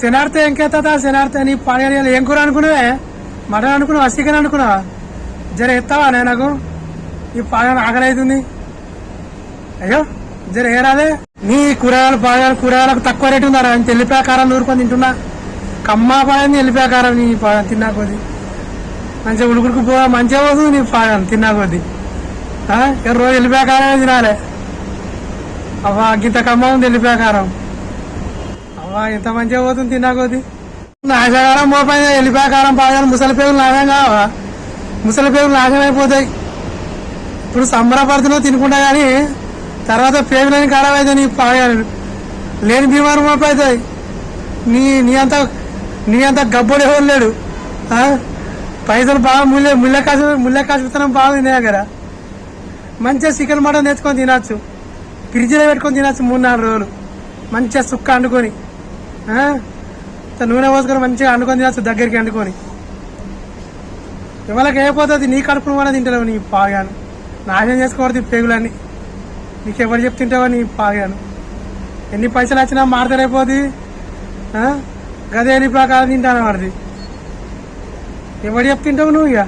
శనార్థ ఎంకేతా శనార్థ నీ పాడేయాలి ఏం కూర అనుకున్నావే మటన్ అనుకున్నావా చికెన్ అనుకున్నావా జర ఎత్తావా నేను నాకు ఈ పాడని ఆకలి అవుతుంది అయ్యో జర ఏరాదే నీ కూరగాయలు పాడగాయలు కూరగాయలకు తక్కువ రేటు ఉందా అని తెల్లిపాయ కారం నూరుకొని తింటున్నా కమ్మా పాడని వెళ్ళిపోయా కారం నీ పా- తిన్నా కొద్ది మంచిగా ఉడుకుడుకు పో మంచిగా పోతుంది నీ పాగం తిన్నా కొద్ది ఆ? రోజు వెళ్ళిపోయా కారమే తినాలే అబ్బా గింత కమ్మ ఉంది వెళ్ళిపోయా కారం ఎంత మంచిగా పోతుంది తిన్నాకోది నాశకారం మోపైన వెళ్ళిపోయా కారం ముసలి పేగులు నాశం కావా? ముసలి పేగులు నాశనం అయిపోతాయి. ఇప్పుడు సంబరపడుతున్నావు తినుకుంటా కానీ తర్వాత పేగులని ఖరాబ్ అవుతాయి నీ పాడగాను లేని బీమారు మోపవుతాయి నీ నీ అంత నీ అంత గబ్బోడు ఎవరు లేడు? పైసలు బాగా ముల్లె ముల్లె కాసు ముల్లె కాసు విత్తనం బాగుంది నీ దగ్గర. మంచిగా చికెన్ మటన్ తెచ్చుకొని తినచ్చు. ఫ్రిడ్జ్లో పెట్టుకొని తినచ్చు మూడు నాలుగు రోజులు. మంచిగా సుక్క అండుకొని నూనె పోసుకొని మంచిగా అండుకొని తినచ్చు దగ్గరికి అండుకొని ఇవాళకి అయిపోతుంది నీ కడుపును కూడా తింటలేవు నీ పాగాను. నాశనం చేసుకోవద్దు ఈ పేగులన్నీ. నీకు ఎవరు చెప్తుంటావో నీ పాగాను. ఎన్ని పైసలు వచ్చినా మారతలేకపోతుంది గదే ఎన్ని ప్రకారం తింటాను వాడిది. ఎవరు చెప్తుంటావు నువ్వు ఇక?